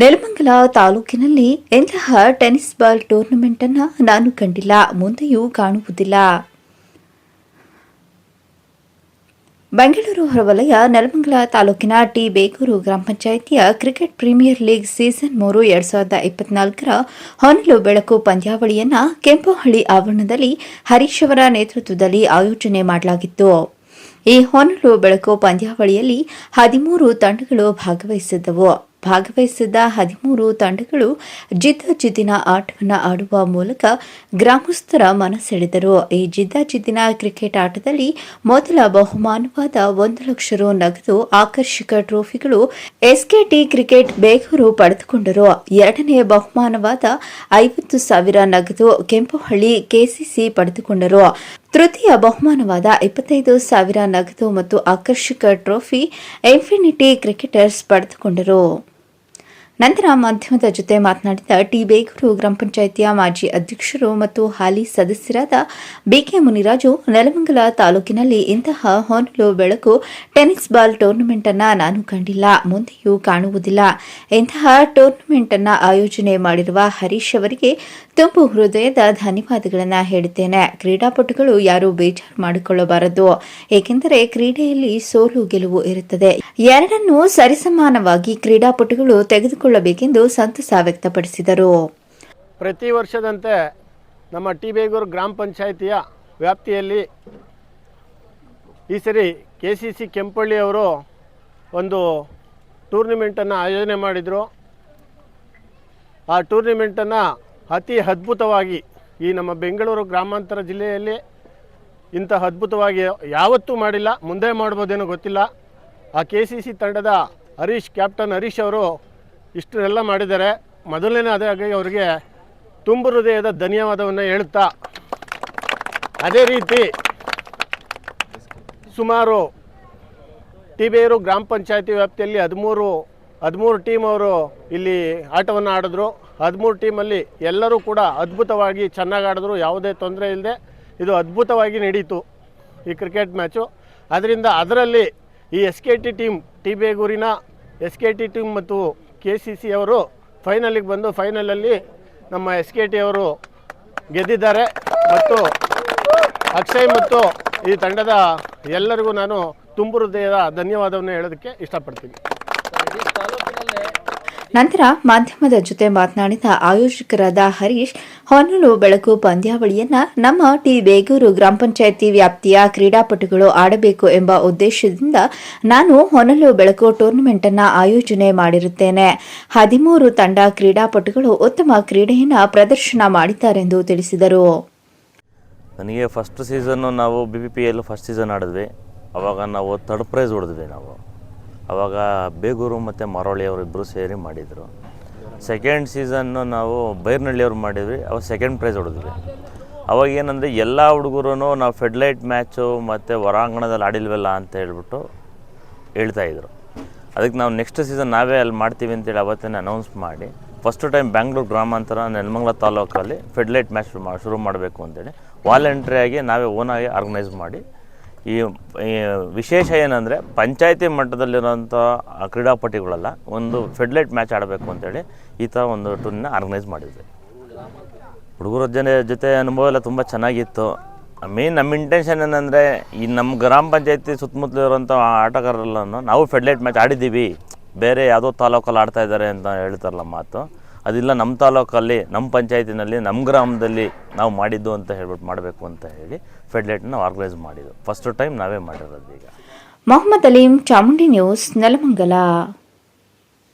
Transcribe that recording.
ನೆಲಮಂಗಲ ತಾಲೂಕಿನಲ್ಲಿ ಎಂತಹ tennis ball tournament ಅನ್ನ ನಾನು ಕಂಡಿಲ್ಲ, ಮುಂದೆಯೂ ಕಾಣುವುದಿಲ್ಲ. ಬೆಂಗಳೂರು ಹೊರವಲಯ ನೆಲಮಂಗಲ ತಾಲೂಕಿನ ಟಿ ಬೇಗೂರು ಗ್ರಾಮ ಪಂಚಾಯಿತಿಯ ಕ್ರಿಕೆಟ್ ಪ್ರೀಮಿಯರ್ ಲೀಗ್ ಸೀಸನ್ ಮೂರು ಎರಡ್ ಸಾವಿರದ ಇಪ್ಪತ್ನಾಲ್ಕರ ಹೊನಲು ಬೆಳಕು ಪಂದ್ಯಾವಳಿಯನ್ನ ಕೆಂಪುಹಳ್ಳಿ ಆವರಣದಲ್ಲಿ ಹರೀಶ್ ಅವರ ನೇತೃತ್ವದಲ್ಲಿ ಆಯೋಜನೆ ಮಾಡಲಾಗಿತ್ತು. ಈ ಹೊನಲು ಬೆಳಕು ಪಂದ್ಯಾವಳಿಯಲ್ಲಿ ಹದಿಮೂರು ತಂಡಗಳು ಭಾಗವಹಿಸಿದ್ದವು. ಭಾಗವಹಿಸಿದ್ದ ಹದಿಮೂರು ತಂಡಗಳು ಜಿದ್ದಾಜಿದ್ದಿನ ಆಟವನ್ನು ಆಡುವ ಮೂಲಕ ಗ್ರಾಮಸ್ಥರ ಮನಸೆಳೆದರು. ಈ ಜಿದ್ದಾಜಿದ್ದಿನ ಕ್ರಿಕೆಟ್ ಆಟದಲ್ಲಿ ಮೊದಲ ಬಹುಮಾನವಾದ ಒಂದು ಲಕ್ಷ ರು ನಗದು ಆಕರ್ಷಕ ಟ್ರೋಫಿಗಳು ಎಸ್ಕೆಟಿ ಕ್ರಿಕೆಟ್ ಬೇಗೂರು ಪಡೆದುಕೊಂಡರು. ಎರಡನೇ ಬಹುಮಾನವಾದ ಐವತ್ತು ಸಾವಿರ ನಗದು ಕೆಂಪುಹಳ್ಳಿ ಕೆಸಿಸಿ ಪಡೆದುಕೊಂಡರು. ತೃತೀಯ ಬಹುಮಾನವಾದ ಇಪ್ಪತ್ತೈದು ಸಾವಿರ ನಗದು ಮತ್ತು ಆಕರ್ಷಕ ಟ್ರೋಫಿ ಇನ್ಫಿನಿಟಿ ಕ್ರಿಕೆಟರ್ಸ್ ಪಡೆದುಕೊಂಡರು. ನಂತರ ಮಾಧ್ಯಮದ ಜೊತೆ ಮಾತನಾಡಿದ ಟಿ ಬೇಗೂರು ಗ್ರಾಮ ಪಂಚಾಯಿತಿಯ ಮಾಜಿ ಅಧ್ಯಕ್ಷರು ಮತ್ತು ಹಾಲಿ ಸದಸ್ಯರಾದ ಬಿಕೆ ಮುನಿರಾಜು, ನೆಲಮಂಗಲ ತಾಲೂಕಿನಲ್ಲಿ ಇಂತಹ ಹೊನಲು ಬೆಳಕು ಟೆನಿಸ್ ಬಾಲ್ ಟೂರ್ನಮೆಂಟ್ ಅನ್ನ ನಾನು ಕಂಡಿಲ್ಲ. ಮುಂದೆಯೂ ಕಾಣುವುದಿಲ್ಲ. ಇಂತಹ ಟೂರ್ನಮೆಂಟ್ ಅನ್ನ ಆಯೋಜನೆ ಮಾಡಿರುವ ಹರೀಶ್ ಅವರಿಗೆ ತುಂಬು ಹೃದಯದ ಧನ್ಯವಾದಗಳನ್ನು ಹೇಳುತ್ತೇನೆ. ಕ್ರೀಡಾಪಟುಗಳು ಯಾರು ಬೇಜಾರು ಮಾಡಿಕೊಳ್ಳಬಾರದು. ಏಕೆಂದರೆ ಕ್ರೀಡೆಯಲ್ಲಿ ಸೋಲು ಗೆಲುವು ಇರುತ್ತದೆ. ಎರಡನ್ನೂ ಸರಿಸಮಾನವಾಗಿ ಕ್ರೀಡಾಪಟುಗಳು ತೆಗೆದುಕೊಳ್ಳಬೇಕೆಂದು ಸಂತಸ ವ್ಯಕ್ತಪಡಿಸಿದರು. ಪ್ರತಿ ವರ್ಷದಂತೆ ನಮ್ಮ ಟಿ ಬೇಗೂರು ಗ್ರಾಮ ಪಂಚಾಯಿತಿಯ ವ್ಯಾಪ್ತಿಯಲ್ಲಿ ಈ ಸರಿ ಕೆ ಸಿ ಸಿ ಕೆಂಪಳ್ಳಿ ಅವರು ಒಂದು ಟೂರ್ನಿಮೆಂಟನ್ನು ಆಯೋಜನೆ ಮಾಡಿದರು. ಆ ಟೂರ್ನಿಮೆಂಟನ್ನು ಅತಿ ಅದ್ಭುತವಾಗಿ ಈ ನಮ್ಮ ಬೆಂಗಳೂರು ಗ್ರಾಮಾಂತರ ಜಿಲ್ಲೆಯಲ್ಲಿ ಇಂಥ ಅದ್ಭುತವಾಗಿ ಯಾವತ್ತೂ ಮಾಡಿಲ್ಲ, ಮುಂದೆ ಮಾಡ್ಬೋದೇನೋ ಗೊತ್ತಿಲ್ಲ. ಆ ಕೆ ಸಿ ಸಿ ತಂಡದ ಹರೀಶ್, ಕ್ಯಾಪ್ಟನ್ ಹರೀಶ್ ಅವರು ಇಷ್ಟನ್ನೆಲ್ಲ ಮಾಡಿದ್ದಾರೆ ಮೊದಲನೇ ಅದಾಗಿ ಅವರಿಗೆ ತುಂಬ ಹೃದಯದ ಧನ್ಯವಾದವನ್ನು ಹೇಳುತ್ತಾ. ಅದೇ ರೀತಿ ಸುಮಾರು ಟಿಬೇರು ಗ್ರಾಮ ಪಂಚಾಯತಿ ವ್ಯಾಪ್ತಿಯಲ್ಲಿ ಹದಿಮೂರು ಹದಿಮೂರು ಟೀಮ್ ಅವರು ಇಲ್ಲಿ ಆಟವನ್ನು ಆಡಿದ್ರು. ಹದಿಮೂರು ಟೀಮಲ್ಲಿ ಎಲ್ಲರೂ ಕೂಡ ಅದ್ಭುತವಾಗಿ ಚೆನ್ನಾಗಿ ಆಡಿದ್ರು. ಯಾವುದೇ ತೊಂದರೆ ಇಲ್ಲದೆ ಇದು ಅದ್ಭುತವಾಗಿ ನಡೀತು ಈ ಕ್ರಿಕೆಟ್ ಮ್ಯಾಚು ಅದರಿಂದ ಅದರಲ್ಲಿ ಈ S K T team T ಬೇಗೂರಿನ S K T team ಮತ್ತು ಕೆ ಸಿ ಸಿ ಅವರು ಫೈನಲಿಗೆ ಬಂದು ಫೈನಲಲ್ಲಿ ನಮ್ಮ ಎಸ್ ಕೆ ಟಿ ಅವರು ಗೆದ್ದಿದ್ದಾರೆ. ಮತ್ತು ಅಕ್ಷಯ್ ಮತ್ತು ಈ ತಂಡದ ಎಲ್ಲರಿಗೂ ನಾನು ತುಂಬು ಹೃದಯದ ಧನ್ಯವಾದವನ್ನು ಹೇಳೋದಕ್ಕೆ ಇಷ್ಟಪಡ್ತೀನಿ. ನಂತರ ಮಾಧ್ಯಮದ ಜೊತೆ ಮಾತನಾಡಿದ ಆಯೋಜಕರಾದ ಹರೀಶ್, ಹೊನಲು ಬೆಳಕು ಪಂದ್ಯಾವಳಿಯನ್ನ ನಮ್ಮ ಟಿ ಬೇಗೂರು ಗ್ರಾಮ ಪಂಚಾಯಿತಿ ವ್ಯಾಪ್ತಿಯ ಕ್ರೀಡಾಪಟುಗಳು ಆಡಬೇಕು ಎಂಬ ಉದ್ದೇಶದಿಂದ ನಾನು ಹೊನಲು ಬೆಳಕು ಟೂರ್ನಮೆಂಟ್ ಅನ್ನ ಆಯೋಜನೆ ಮಾಡಿರುತ್ತೇನೆ. ಹದಿಮೂರು ತಂಡ ಕ್ರೀಡಾಪಟುಗಳು ಉತ್ತಮ ಕ್ರೀಡೆಯನ್ನ ಪ್ರದರ್ಶನ ಮಾಡಿದ್ದಾರೆಂದು ತಿಳಿಸಿದರು. ನನಗೆ ಫಸ್ಟ್ ಸೀಸನ್ನು ನಾವು B B P L first season ಆಡಿದ್ವಿ. ಅವಾಗ ನಾವು ಥರ್ಡ್ ಪ್ರೈಸ್ ಹೊಡೆದ್ವಿ ನಾವು. ಅವಾಗ ಬೇಗೂರು ಮತ್ತು ಮರವಳ್ಳಿ ಅವರು ಇಬ್ಬರು ಸೇರಿ ಮಾಡಿದರು. ಸೆಕೆಂಡ್ ಸೀಸನ್ನು ನಾವು ಬೈರ್ನಳ್ಳಿಯವ್ರು ಮಾಡಿದ್ವಿ, ಅವಾಗ ಸೆಕೆಂಡ್ ಪ್ರೈಸ್ ಹೊಡೆದ್ವಿ. ಅವಾಗ ಏನಂದರೆ ಎಲ್ಲ ಹುಡುಗರು ನಾವು ಫೆಡ್ಲೈಟ್ ಮ್ಯಾಚು ಮತ್ತು ಹೊರಾಂಗಣದಲ್ಲಿ ಆಡಿಲ್ವಲ್ಲ ಅಂತ ಹೇಳ್ಬಿಟ್ಟು ಹೇಳ್ತಾಯಿದ್ರು ಅದಕ್ಕೆ ನಾವು ನೆಕ್ಸ್ಟ್ ಸೀಸನ್ ನಾವೇ ಅಲ್ಲಿ ಮಾಡ್ತೀವಿ ಅಂತೇಳಿ ಅವತ್ತೇ ಅನೌನ್ಸ್ ಮಾಡಿ ಫಸ್ಟ್ ಟೈಮ್ ಬ್ಯಾಂಗ್ಳೂರು ಗ್ರಾಮಾಂತರ ನೆಲಮಂಗ್ಲ ತಾಲೂಕಲ್ಲಿ ಫೆಡ್ಲೈಟ್ ಮ್ಯಾಚ್ ಶುರು ಮಾಡಬೇಕು ಅಂತೇಳಿ ವಾಲಂಟ್ರಿಯಾಗಿ ನಾವೇ ಓನಾಗಿ ಆರ್ಗನೈಸ್ ಮಾಡಿ ಈ ವಿಶೇಷ ಏನಂದರೆ ಪಂಚಾಯತಿ ಮಟ್ಟದಲ್ಲಿರೋಂಥ ಕ್ರೀಡಾಪಟುಗಳೆಲ್ಲ, ಒಂದು ಫೆಡ್ಲೈಟ್ ಮ್ಯಾಚ್ ಆಡಬೇಕು ಅಂತೇಳಿ ಈ ಥರ ಒಂದು ಟೂರ್ನ ಆರ್ಗನೈಸ್ ಮಾಡಿದ್ವಿ. ಹುಡುಗರ ಜನ ಜೊತೆ ಅನುಭವ ಎಲ್ಲ ತುಂಬ ಚೆನ್ನಾಗಿತ್ತು. ಮೇನ್ ನಮ್ಮ ಇಂಟೆನ್ಷನ್ ಏನಂದರೆ ಈ ನಮ್ಮ ಗ್ರಾಮ ಪಂಚಾಯತಿ ಸುತ್ತಮುತ್ತಲು ಇರೋಂಥ ಆಟಗಾರರನ್ನು ನಾವು ಫೆಡ್ಲೈಟ್ ಮ್ಯಾಚ್ ಆಡಿದ್ದೀವಿ. ಬೇರೆ ಯಾವುದೋ ತಾಲೂಕಲ್ಲಿ ಆಡ್ತಾ ಇದ್ದಾರೆ ಅಂತ ಹೇಳ್ತಾರಲ್ಲ ಮಾತು. ಅದಿಲ್ಲ ನಮ್ಮ ತಾಲೂಕಲ್ಲಿ, ನಮ್ಮ ಪಂಚಾಯತಿನಲ್ಲಿ, ನಮ್ಮ ಗ್ರಾಮದಲ್ಲಿ ನಾವು ಮಾಡಿದ್ದು ಅಂತ ಹೇಳ್ಬಿಟ್ಟು ಮಾಡಬೇಕು ಅಂತ ಹೇಳಿ ಫೆಡ್ಲೈಟ್ನ ನಾವು ಆರ್ಗನೈಸ್ ಮಾಡಿದ್ದು. ಫಸ್ಟ್ ಟೈಮ್ ನಾವೇ ಮಾಡಿರೋದು ಈಗ. ಮೊಹಮ್ಮದ್ ಅಲೀಂ ಚಾಮುಂಡಿ ನ್ಯೂಸ್, ನೆಲಮಂಗಲ.